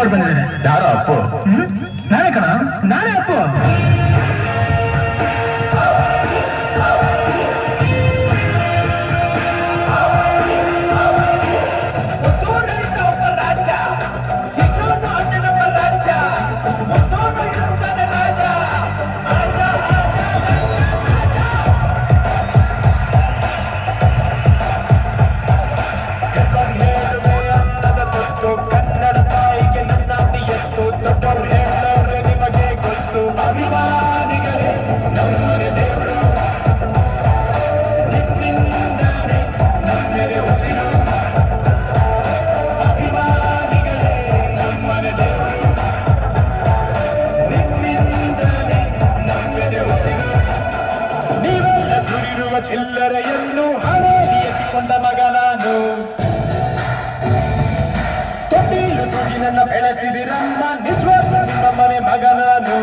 ಅಪ್ಪು ಅವ್ರು ಬಂದಿದ್ದಾರೆ ಯಾರೋ ಅಪ್ಪು ದುಡಿರುವ ಚಿಲ್ಲರೆಯನ್ನು ಎತ್ತಿಕೊಂಡ ಮಗ ನಾನು ತೊಟ್ಟಿಲು ತುಗಿ ನನ್ನ ಬೆಳೆಸಿದಿರಮ್ಮ ನಿಜವಾಗ್ಲೂ ನಿಮ್ಮ ಮನೆ ಮಗ ನಾನು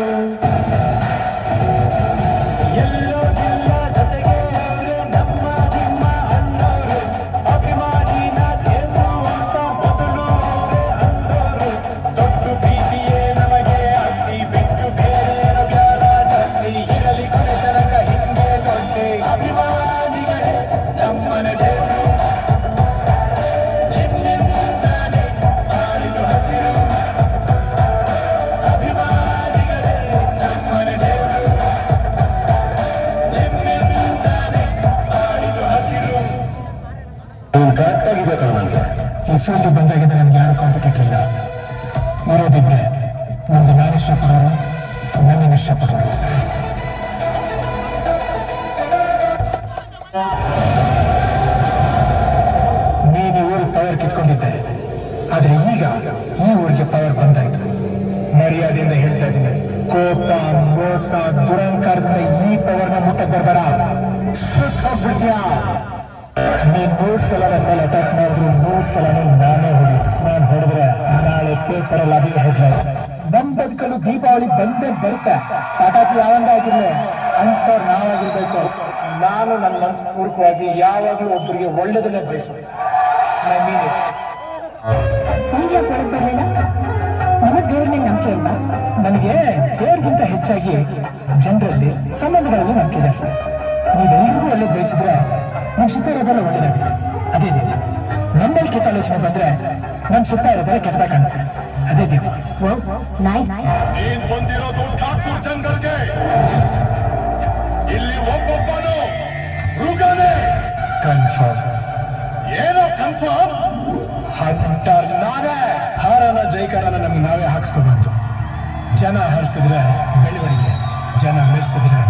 ನೀನ್ ಕರೆಕ್ಟ್ ಆಗಿರ್ಬೇಕು ನನಗೆ ಈ ಫೀಲ್ಡ್ ಬಂದಾಗಿದ್ದ ನನಗೆ ಯಾರು ಕಾಂಪಿಟೇಟ್ ಇಲ್ಲ. ಇರೋದಿದ್ರೆ ನಮ್ದು ನಾನು ಇಷ್ಟಪಡೋರು, ನನ್ನ ಇಷ್ಟಪಡೋರು. ನೀನು ಊರು ಪವರ್ ಕಿತ್ಕೊಂಡಿದ್ದೆ. ಆದ್ರೆ ಈಗ ಈ ಊರಿಗೆ ಪವರ್ ಬಂದಾಯ್ತು. ಮರ್ಯಾದೆಯಿಂದ ಹೇಳ್ತಾ ಇದ್ದೀನಿ. ಕೋಪ, ಮೋಸ ದುರಂಕಾರದಿಂದ ಈ ಪವರ್ನ ನ ಬರ್ಬೇಡ ಹೋಗ್ಬಿಡ್ತೀಯಾ ನೀನ್ ಮೂರ್ ಸಲ ನನ್ನ ಮೇಲೆ ಅಟ್ಯಾಕ್ ಮಾಡಿದ್ರು ಮೂರ್ ಸಲ ನಾನೇ ಹೊಡಿತು ನಾನು ಹೊಡೆದ್ರೆ ನಾಳೆ ಪೇಪರ್ ಅಲ್ಲಿ ಅದೇ ಹೆಡ್ಲೈನ್ ನಮ್ ಬದುಕಲು ದೀಪಾವಳಿ ಬಂದೇ ಬರುತ್ತೆ. ಪಟಾಕಿ ಯಾವಂದ ಆಗಿರ್ಲಿ ಅನ್ಸರ್ ನಾವಾಗಿರ್ಬೇಕು. ನಾನು ನನ್ನ ಮನಸ್ಸು ಪೂರ್ಕವಾಗಿ ಯಾವಾಗಲೂ ಒಬ್ಬರಿಗೆ ಒಳ್ಳೆದನ್ನೇ ಬಯಸ್ತೀನಿ I mean it. ಈಗ ಹೊರಗೆ ಬರಲಿಲ್ಲ ನಿಮಗೆ ದೇವ್ರ ಮೇಲೆ ನಂಬಿಕೆ ಇಲ್ಲ. ನನಗೆ ದೇವ್ರಿಗಿಂತ ಹೆಚ್ಚಾಗಿ ಜನರಲ್ಲಿ ಸಂಬಂಧಗಳಲ್ಲಿ ನಂಬಿಕೆ ಜಾಸ್ತಿ. ನೀವೆಲ್ಲರಿಗೂ ಒಳ್ಳೆ ಬಯಸಿದ್ರೆ ಸುತ್ತ ಇರೋದೆಲ್ಲ ಒಳ್ಳೇದಾಗುತ್ತೆ ಅದೇ ದೇವ ನಮ್ಮಲ್ಲಿ ಕೆಟ್ಟ ಆಲೋಚನೆ ಬಂದ್ರೆ ನಮ್ ಸುತ್ತ ಇರೋದೆಲ್ಲ ಕೆಟ್ಟ ಕಾಣುತ್ತೆ. ಅದೇ ದೇವ ಬಂದಿರೋದು ಠಾಕೂರ್ ಜಂಗಲ್ಗೆ ಇಲ್ಲಿ ಒಬ್ಬೊಬ್ಬನು ಮೃಗನೇ. ಕನ್ಫರ್ಮ್ ಏನೋ ಕನ್ಫರ್ಮ್ ಹಂಟರ್ ನಾವೇ. ಹಾರನ ಜೈಕಾರನ ನಮ್ಗೆ ನಾವೇ ಹಾಕ್ಸ್ಕೊಬಾರ್ದು ಜನ ಹರಿಸಿದ್ರೆ ಬೆಳವಣಿಗೆ ಜನ ಮೆರೆಸಿದ್ರೆ